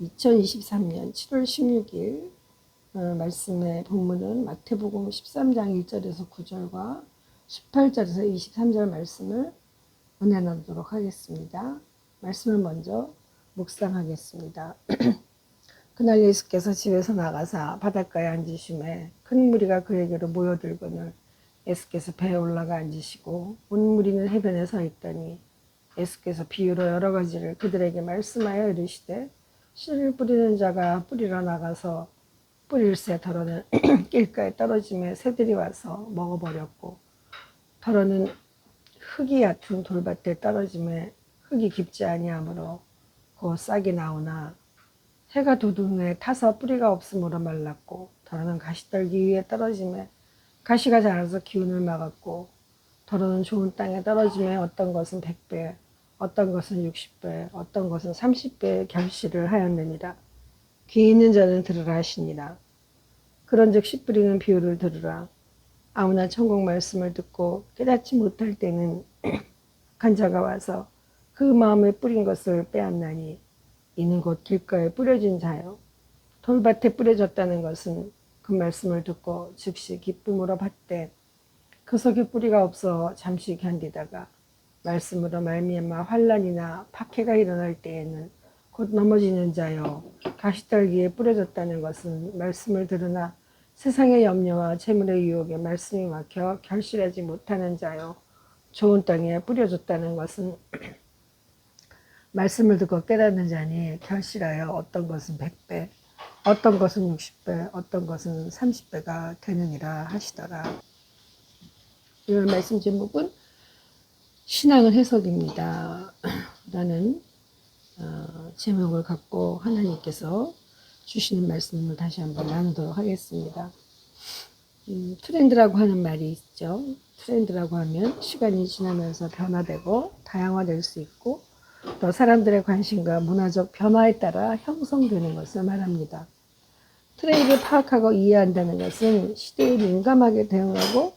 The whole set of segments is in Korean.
2023년 7월 16일 어, 말씀의 본문은 마태복음 13장 1절에서 9절과 18절에서 23절 말씀을 은혜 나누도록 하겠습니다. 말씀을 먼저 묵상하겠습니다. 그날 예수께서 집에서 나가사 바닷가에 앉으심에 큰 무리가 그에게로 모여들거늘 예수께서 배에 올라가 앉으시고 온 무리는 해변에 서 있더니 예수께서 비유로 여러 가지를 그들에게 말씀하여 이르시되 씨를 뿌리는 자가 뿌리러 나가서 뿌릴새 덜어는 길가에 떨어짐에 새들이 와서 먹어버렸고 덜어는 흙이 얕은 돌밭에 떨어짐에 흙이 깊지 아니하므로 곧 싹이 나오나 해가 도둥에 타서 뿌리가 없으므로 말랐고 덜어는 가시떨기 위에 떨어짐에 가시가 자라서 기운을 막았고 덜어는 좋은 땅에 떨어짐에 어떤 것은 100배 어떤 것은 60배 어떤 것은 30배의 결실을 하였느니라. 귀 있는 자는 들으라 하시니라 그런즉 씨 뿌리는 비유를 들으라. 아무나 천국 말씀을 듣고 깨닫지 못할 때는 간자가 와서 그 마음에 뿌린 것을 빼앗나니 이는 곧 길가에 뿌려진 자요. 돌밭에 뿌려졌다는 것은 그 말씀을 듣고 즉시 기쁨으로 받되 그 속에 뿌리가 없어 잠시 견디다가 말씀으로 말미암아 환란이나 박해가 일어날 때에는 곧 넘어지는 자요 가시떨기에 뿌려졌다는 것은 말씀을 들으나 세상의 염려와 재물의 유혹에 말씀이 막혀 결실하지 못하는 자요 좋은 땅에 뿌려졌다는 것은 말씀을 듣고 깨닫는 자니 결실하여 어떤 것은 100배 어떤 것은 60배 어떤 것은 30배가 되느니라 하시더라. 오늘 말씀 제목은 신앙의 해석입니다. 라는 어, 제목을 갖고 하나님께서 주시는 말씀을 다시 한번 나누도록 하겠습니다. 음, 트렌드라고 하는 말이 있죠. 트렌드라고 하면 시간이 지나면서 변화되고 다양화될 수 있고 또 사람들의 관심과 문화적 변화에 따라 형성되는 것을 말합니다. 트렌드를 파악하고 이해한다는 것은 시대에 민감하게 대응하고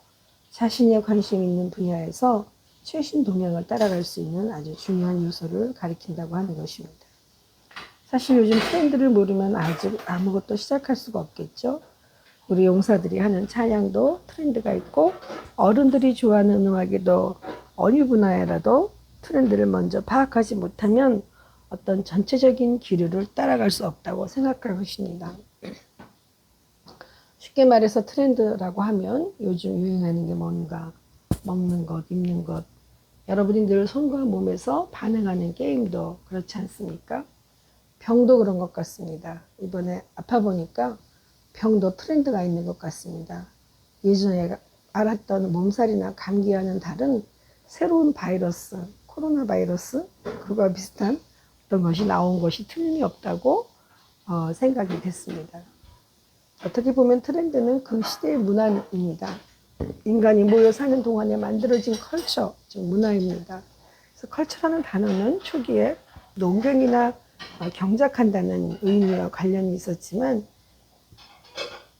자신의 관심 있는 분야에서 최신 동향을 따라갈 수 있는 아주 중요한 요소를 가리킨다고 하는 것입니다. 사실 요즘 트렌드를 모르면 아직 아무것도 시작할 수가 없겠죠. 우리 용사들이 하는 찬양도 트렌드가 있고 어른들이 좋아하는 음악에도 어느 분야에라도 트렌드를 먼저 파악하지 못하면 어떤 전체적인 기류를 따라갈 수 없다고 생각할 것입니다. 쉽게 말해서 트렌드라고 하면 요즘 유행하는 게 뭔가 먹는 것, 입는 것, 여러분이 늘 손과 몸에서 반응하는 게임도 그렇지 않습니까? 병도 그런 것 같습니다. 이번에 아파 보니까 병도 트렌드가 있는 것 같습니다. 예전에 알았던 몸살이나 감기와는 다른 새로운 바이러스, 코로나 바이러스, 그거와 비슷한 어떤 것이 나온 것이 틀림이 없다고 어, 생각이 됐습니다. 어떻게 보면 트렌드는 그 시대의 문화입니다. 인간이 모여 사는 동안에 만들어진 컬처, 즉 문화입니다. 그래서 컬처라는 단어는 초기에 농경이나 경작한다는 의미와 관련이 있었지만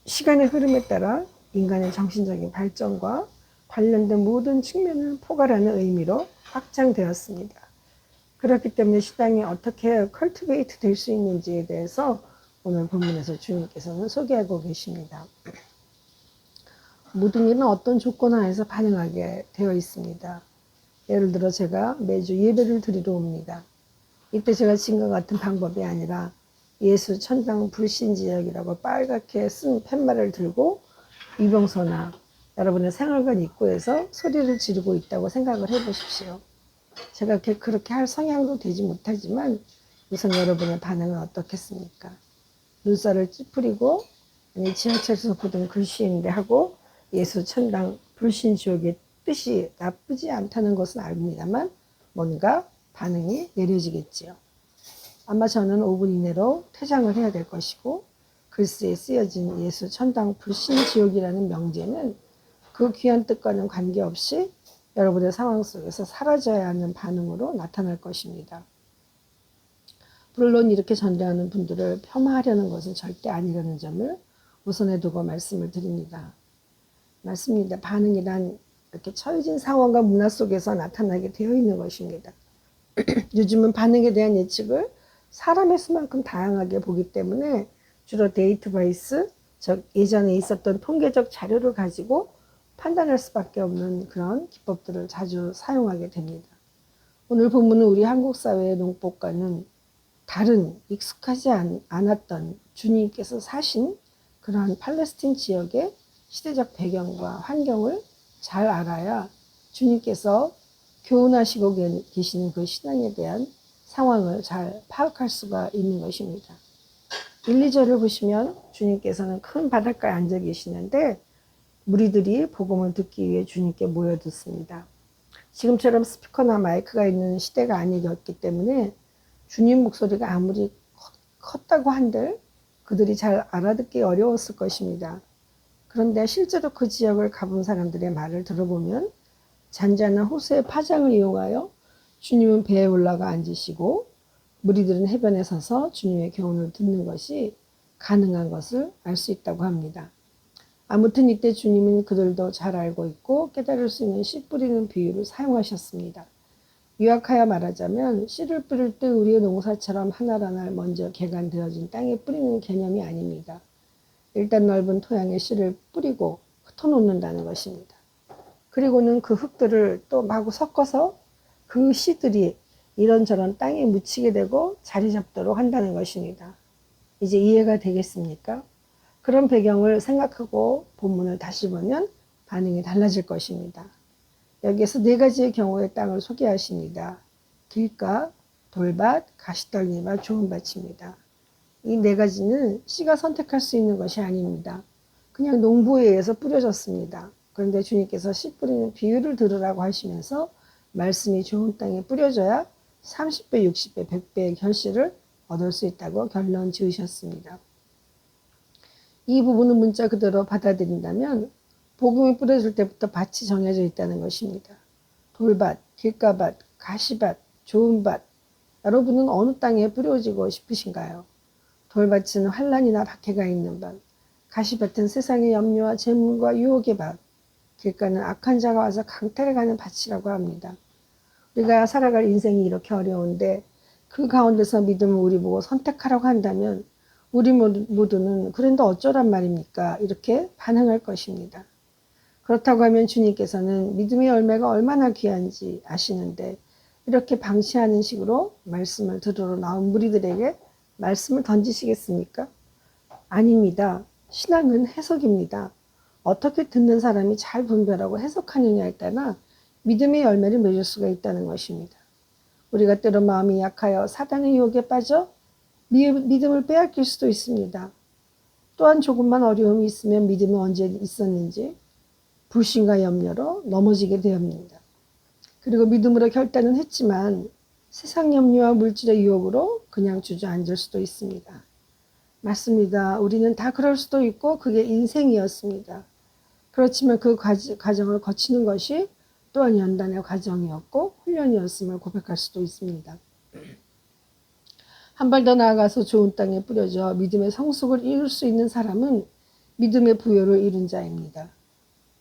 시간의 흐름에 따라 인간의 정신적인 발전과 관련된 모든 측면을 포괄하는 의미로 확장되었습니다. 그렇기 때문에 시당이 어떻게 컬티베이트 될 수 있는지에 대해서 오늘 본문에서 주님께서는 소개하고 계십니다. 모든 일은 어떤 조건 하에서 반응하게 되어 있습니다. 예를 들어 제가 매주 예배를 드리러 옵니다. 이때 제가 지금과 같은 방법이 아니라 예수 천당 불신 지역이라고 빨갛게 쓴 팻말을 들고 이병서나 여러분의 생활관 입구에서 소리를 지르고 있다고 생각을 해보십시오. 제가 그렇게 할 성향도 되지 못하지만 우선 여러분의 반응은 어떻겠습니까? 눈살을 찌푸리고 지하철에서 보던 글씨인데 하고 예수 천당 불신 지옥의 뜻이 나쁘지 않다는 것은 압니다만 뭔가 반응이 내려지겠지요. 아마 저는 5분 이내로 퇴장을 해야 될 것이고 글씨에 쓰여진 예수 천당 불신 지옥이라는 명제는 그 귀한 뜻과는 관계없이 여러분의 상황 속에서 사라져야 하는 반응으로 나타날 것입니다. 물론 이렇게 전대하는 분들을 폄하하려는 것은 절대 아니라는 점을 우선해 두고 말씀을 드립니다. 맞습니다. 반응이란 이렇게 처해진 상황과 문화 속에서 나타나게 되어 있는 것입니다. 요즘은 반응에 대한 예측을 사람의 수만큼 다양하게 보기 때문에 주로 데이터베이스, 즉 예전에 있었던 통계적 자료를 가지고 판단할 수밖에 없는 그런 기법들을 자주 사용하게 됩니다. 오늘 본문은 우리 한국 사회의 농법과는 다른 익숙하지 않, 않았던 주님께서 사신 그러한 팔레스틴 지역의 시대적 배경과 환경을 잘 알아야 주님께서 교훈하시고 계- 계시는 그 신앙에 대한 상황을 잘 파악할 수가 있는 것입니다. 1, 2절을 보시면 주님께서는 큰 바닷가에 앉아 계시는데 무리들이 복음을 듣기 위해 주님께 모여듣습니다. 지금처럼 스피커나 마이크가 있는 시대가 아니었기 때문에 주님 목소리가 아무리 컸- 컸다고 한들 그들이 잘 알아듣기 어려웠을 것입니다. 그런데 실제로 그 지역을 가본 사람들의 말을 들어보면 잔잔한 호수의 파장을 이용하여 주님은 배에 올라가 앉으시고 무리들은 해변에 서서 주님의 교훈을 듣는 것이 가능한 것을 알 수 있다고 합니다. 아무튼 이때 주님은 그들도 잘 알고 있고 깨달을 수 있는 씨 뿌리는 비유를 사용하셨습니다. 요약하여 말하자면 씨를 뿌릴 때 우리의 농사처럼 하나하나 먼저 개간되어진 땅에 뿌리는 개념이 아닙니다. 일단 넓은 토양에 씨를 뿌리고 흩어놓는다는 것입니다. 그리고는 그 흙들을 또 마구 섞어서 그 씨들이 이런저런 땅에 묻히게 되고 자리 잡도록 한다는 것입니다. 이제 이해가 되겠습니까? 그런 배경을 생각하고 본문을 다시 보면 반응이 달라질 것입니다. 여기에서 네 가지의 경우의 땅을 소개하십니다. 길가, 돌밭, 가시떨기밭, 좋은 밭입니다. 이 네 가지는 씨가 선택할 수 있는 것이 아닙니다. 그냥 농부에 의해서 뿌려졌습니다. 그런데 주님께서 씨 뿌리는 비유를 들으라고 하시면서 말씀이 좋은 땅에 뿌려져야 30배, 60배, 100배의 결실을 얻을 수 있다고 결론 지으셨습니다. 이 부분은 문자 그대로 받아들인다면 복음이 뿌려질 때부터 밭이 정해져 있다는 것입니다. 돌밭, 길가밭, 가시밭, 좋은 밭. 여러분은 어느 땅에 뿌려지고 싶으신가요? 돌밭은 환란이나 박해가 있는 밭. 가시밭은 세상의 염려와 재물과 유혹의 밭. 길가는 악한 자가 와서 강탈해가는 밭이라고 합니다. 우리가 살아갈 인생이 이렇게 어려운데 그 가운데서 믿음을 우리 보고 선택하라고 한다면 우리 모두- 모두는 그런데 어쩌란 말입니까? 이렇게 반응할 것입니다. 그렇다고 하면 주님께서는 믿음의 열매가 얼마나 귀한지 아시는데 이렇게 방치하는 식으로 말씀을 들으러 나온 무리들에게 말씀을 던지시겠습니까? 아닙니다. 신앙은 해석입니다. 어떻게 듣는 사람이 잘 분별하고 해석하느냐에 따라 믿음의 열매를 맺을 수가 있다는 것입니다. 우리가 때로 마음이 약하여 사단의 유혹에 빠져 미- 믿음을 빼앗길 수도 있습니다. 또한 조금만 어려움이 있으면 믿음은 언제 있었는지 불신과 염려로 넘어지게 되옵니다. 그리고 믿음으로 결단은 했지만 세상 염려와 물질의 유혹으로 그냥 주저앉을 수도 있습니다. 맞습니다. 우리는 다 그럴 수도 있고 그게 인생이었습니다. 그렇지만 그 과정을 거치는 것이 또한 연단의 과정이었고 훈련이었음을 고백할 수도 있습니다. 한 발 더 나아가서 좋은 땅에 뿌려져 믿음의 성숙을 이룰 수 있는 사람은 믿음의 부여를 이룬 자입니다.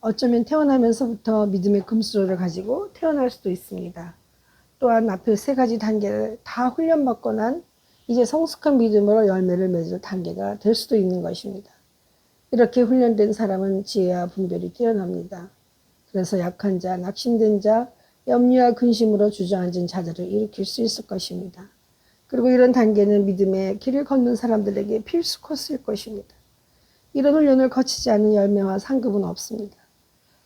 어쩌면 태어나면서부터 믿음의 금수저를 가지고 태어날 수도 있습니다. 또한 앞에 세 가지 단계를 다 훈련받고 난 이제 성숙한 믿음으로 열매를 맺을 단계가 될 수도 있는 것입니다. 이렇게 훈련된 사람은 지혜와 분별이 뛰어납니다. 그래서 약한 자, 낙심된 자, 염려와 근심으로 주저앉은 자들을 일으킬 수 있을 것입니다. 그리고 이런 단계는 믿음의 길을 걷는 사람들에게 필수 코스일 것입니다. 이런 훈련을 거치지 않은 열매와 상급은 없습니다.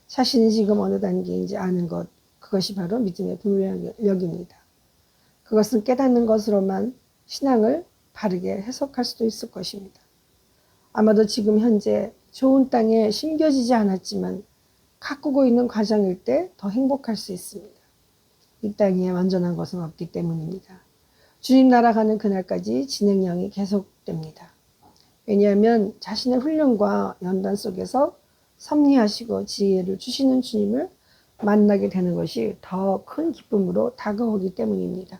자신이 지금 어느 단계인지 아는 것, 그것이 바로 믿음의 분별력입니다. 그것은 깨닫는 것으로만 신앙을 바르게 해석할 수도 있을 것입니다. 아마도 지금 현재 좋은 땅에 심겨지지 않았지만 가꾸고 있는 과정일 때 더 행복할 수 있습니다. 이 땅에 완전한 것은 없기 때문입니다. 주님 나라 가는 그날까지 진행령이 계속됩니다. 왜냐하면 자신의 훈련과 연단 속에서 섭리하시고 지혜를 주시는 주님을 만나게 되는 것이 더 큰 기쁨으로 다가오기 때문입니다.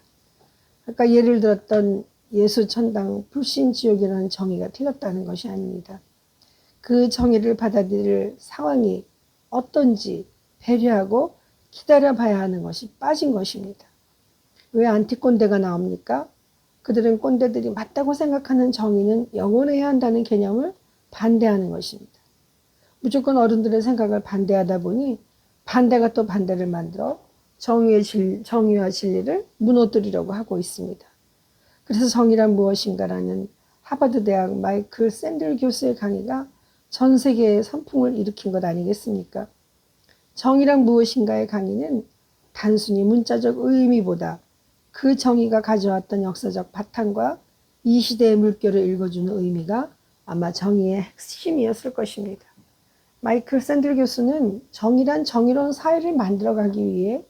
아까 예를 들었던 예수 천당 불신 지옥이라는 정의가 틀렸다는 것이 아닙니다. 그 정의를 받아들일 상황이 어떤지 배려하고 기다려 봐야 하는 것이 빠진 것입니다. 왜 안티꼰대가 나옵니까? 그들은 꼰대들이 맞다고 생각하는 정의는 영원해야 한다는 개념을 반대하는 것입니다. 무조건 어른들의 생각을 반대하다 보니 반대가 또 반대를 만들어 정의의 진, 정의와 진리를 무너뜨리려고 하고 있습니다. 그래서 정의란 무엇인가라는 하버드 대학 마이클 샌들 교수의 강의가 전 세계에 선풍을 일으킨 것 아니겠습니까? 정의란 무엇인가의 강의는 단순히 문자적 의미보다 그 정의가 가져왔던 역사적 바탕과 이 시대의 물결을 읽어주는 의미가 아마 정의의 핵심이었을 것입니다. 마이클 샌들 교수는 정의란 정의로운 사회를 만들어가기 위해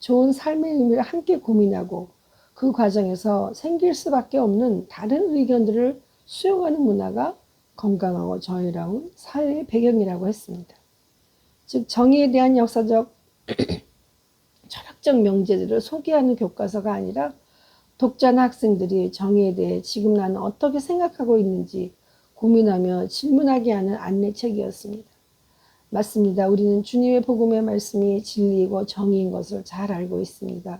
좋은 삶의 의미를 함께 고민하고 그 과정에서 생길 수밖에 없는 다른 의견들을 수용하는 문화가 건강하고 정의로운 사회의 배경이라고 했습니다. 즉 정의에 대한 역사적 철학적 명제들을 소개하는 교과서가 아니라 독자나 학생들이 정의에 대해 지금 나는 어떻게 생각하고 있는지 고민하며 질문하게 하는 안내책이었습니다. 맞습니다. 우리는 주님의 복음의 말씀이 진리이고 정의인 것을 잘 알고 있습니다.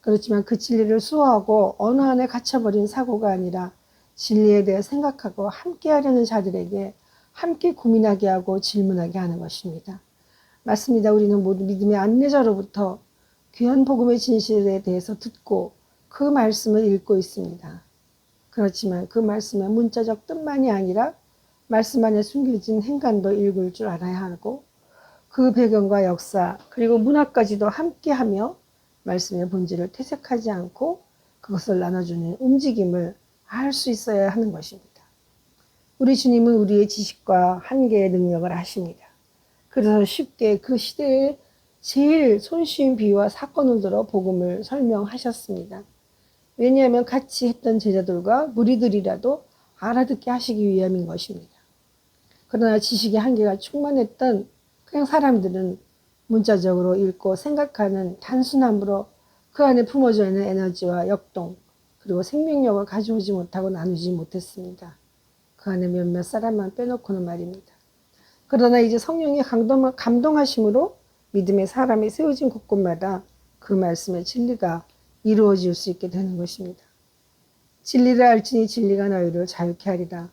그렇지만 그 진리를 수호하고 어느 안에 갇혀버린 사고가 아니라 진리에 대해 생각하고 함께 하려는 자들에게 함께 고민하게 하고 질문하게 하는 것입니다. 맞습니다. 우리는 모두 믿음의 안내자로부터 귀한 복음의 진실에 대해서 듣고 그 말씀을 읽고 있습니다. 그렇지만 그 말씀의 문자적 뜻만이 아니라 말씀 안에 숨겨진 행간도 읽을 줄 알아야 하고 그 배경과 역사 그리고 문화까지도 함께하며 말씀의 본질을 퇴색하지 않고 그것을 나눠주는 움직임을 알수 있어야 하는 것입니다. 우리 주님은 우리의 지식과 한계의 능력을 아십니다. 그래서 쉽게 그 시대에 제일 손쉬운 비유와 사건을 들어 복음을 설명하셨습니다. 왜냐하면 같이 했던 제자들과 무리들이라도 알아듣게 하시기 위함인 것입니다. 그러나 지식의 한계가 충만했던 그냥 사람들은 문자적으로 읽고 생각하는 단순함으로 그 안에 품어져 있는 에너지와 역동 그리고 생명력을 가져오지 못하고 나누지 못했습니다. 그 안에 몇몇 사람만 빼놓고는 말입니다. 그러나 이제 성령의 감동, 감동하심으로 믿음의 사람이 세워진 곳곳마다 그 말씀의 진리가 이루어질 수 있게 되는 것입니다. 진리를 알지니 진리가 너희를 자유케 하리라.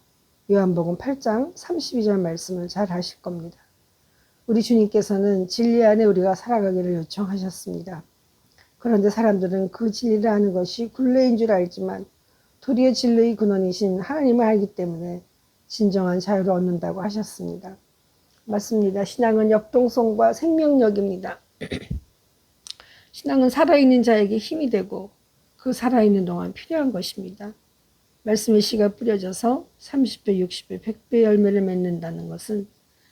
요한복음 8장 32절 말씀을 잘 아실 겁니다. 우리 주님께서는 진리 안에 우리가 살아가기를 요청하셨습니다. 그런데 사람들은 그 진리를 아는 것이 굴레인 줄 알지만 도리어 진리의 근원이신 하나님을 알기 때문에 진정한 자유를 얻는다고 하셨습니다. 맞습니다. 신앙은 역동성과 생명력입니다. 신앙은 살아있는 자에게 힘이 되고 그 살아있는 동안 필요한 것입니다. 말씀의 씨가 뿌려져서 30배, 60배, 100배 열매를 맺는다는 것은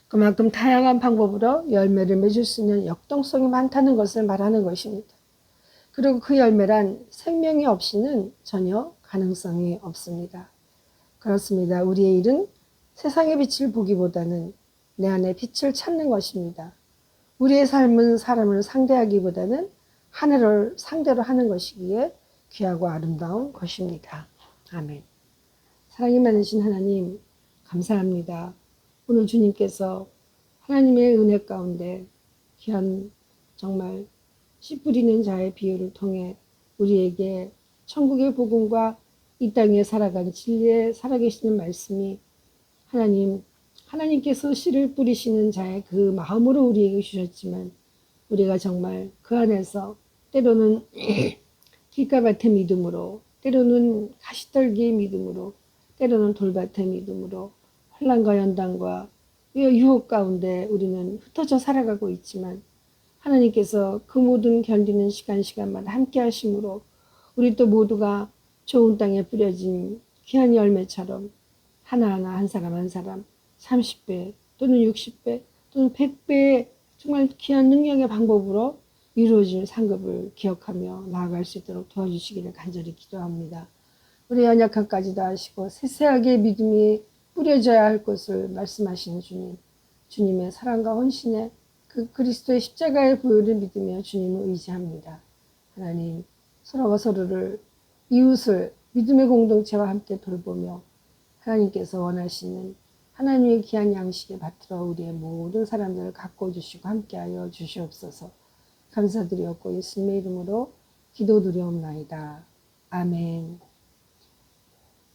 그만큼 다양한 방법으로 열매를 맺을 수 있는 역동성이 많다는 것을 말하는 것입니다. 그리고 그 열매란 생명이 없이는 전혀 가능성이 없습니다. 그렇습니다. 우리의 일은 세상의 빛을 보기보다는 내 안에 빛을 찾는 것입니다. 우리의 삶은 사람을 상대하기보다는 하늘을 상대로 하는 것이기에 귀하고 아름다운 것입니다. 아멘. 사랑이 많으신 하나님, 감사합니다. 오늘 주님께서 하나님의 은혜 가운데 귀한 정말 씨 뿌리는 자의 비유를 통해 우리에게 천국의 복음과 이 땅에 살아가는 진리에 살아계시는 말씀이 하나님, 하나님께서 씨를 뿌리시는 자의 그 마음으로 우리에게 주셨지만 우리가 정말 그 안에서 때로는 길가밭의 믿음으로 때로는 가시떨기의 믿음으로 때로는 돌밭의 믿음으로 환란과 연단과 유혹 가운데 우리는 흩어져 살아가고 있지만 하나님께서 그 모든 견디는 시간 시간마다 함께 하심으로 우리 또 모두가 좋은 땅에 뿌려진 귀한 열매처럼 하나하나 한 사람 한 사람 30배 또는 60배 또는 100배의 정말 귀한 능력의 방법으로 이루어질 상급을 기억하며 나아갈 수 있도록 도와주시기를 간절히 기도합니다. 우리 연약함까지도 하시고 세세하게 믿음이 뿌려져야 할 것을 말씀하시는 주님. 주님의 사랑과 헌신에 그 그리스도의 십자가의 보혈을 믿으며 주님을 의지합니다. 하나님, 서로가 서로를 이웃을 믿음의 공동체와 함께 돌보며 하나님께서 원하시는 하나님의 귀한 양식에 받들어 우리의 모든 사람들을 가꿔 주시고 함께하여 주시옵소서. 감사드리옵고 예수님의 이름으로 기도드리옵나이다. 아멘.